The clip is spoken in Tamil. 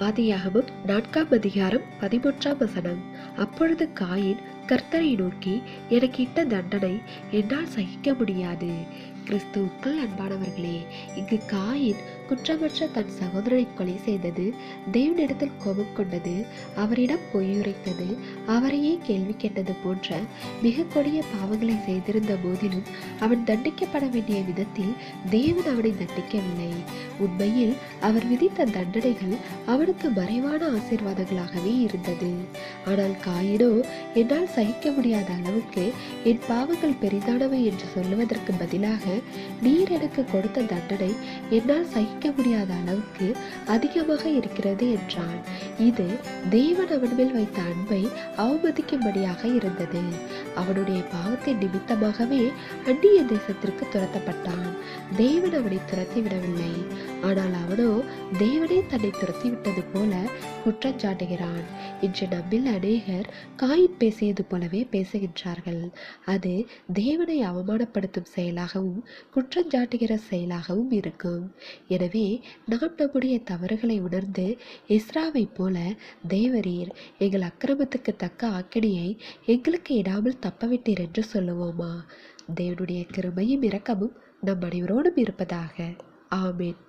ஆதியாகமம் நான்காம் அதிகாரம் பதிமூன்றாம் வசனம். அப்பொழுது காயின் கர்த்தரை நோக்கி எனக்கு இட்ட தண்டனை என்னால் சகிக்க முடியாது. கிறிஸ்துவுக்குள் அன்பானவர்களே இங்கு காயின் குற்றமற்ற தன் சகோதரனை கொலை செய்தது தேவனிடத்தில் கோபம் கொண்டது அவரிடம் பொய்யுரைத்தது அவரையே கேள்வி கேட்டது போன்ற மிக கொடிய பாவங்களை செய்திருந்த போதிலும் அவன் தண்டிக்கப்பட வேண்டிய விதத்தில் தேவன் அவனை தண்டிக்கவில்லை. உண்மையில் அவர் விதித்த தண்டனைகள் அவனுக்கு மறைவான ஆசீர்வாதங்களாகவே இருந்தது. ஆனால் காயினோ என்னால் சகிக்க முடியாத அளவுக்கு என் பாவங்கள் பெரிதானவை என்று சொல்லுவதற்கு பதிலாக நீர் எனக்கு கொடுத்த தண்டனை என்னால் சகிக்க முடியாத அளவுக்கு அதிகமாக இருக்கிறது என்றான். இது தேவன் அவன் மேல் வைத்த அன்பை அவமதிக்கும்படியாக இருந்தது. அவனுடைய பாவத்தின் நிமித்தமாகவே அந்நிய தேசத்திற்கு துரத்தப்பட்டான். தேவன் அவனை துரத்தி விடவில்லை ஆனால் அவனோ தேவனே தன்னை துரத்தி விட்டது போல குற்றம் சாட்டுகிறான் இன்று நம்மில் அநேகர் காயின் பேசியது போலவே பேசுகின்றார்கள். அது தேவனை அவமானப்படுத்தும் செயலாகவும் குற்றஞ்சாட்டுகிற செயலாகவும் இருக்கும். எனவே நாம் நம்முடைய தவறுகளை உணர்ந்து இஸ்ராவைப் போல தேவரீர் எங்கள் அக்கிரமத்துக்கு தக்க ஆக்கினியை எங்களுக்கு இடாமல் தப்பவிட்டீர் என்று சொல்லுவோமா? தேவனுடைய கிருமையும் இரக்கமும் நம் அனைவரோடும் இருப்பதாக. ஆமேன்.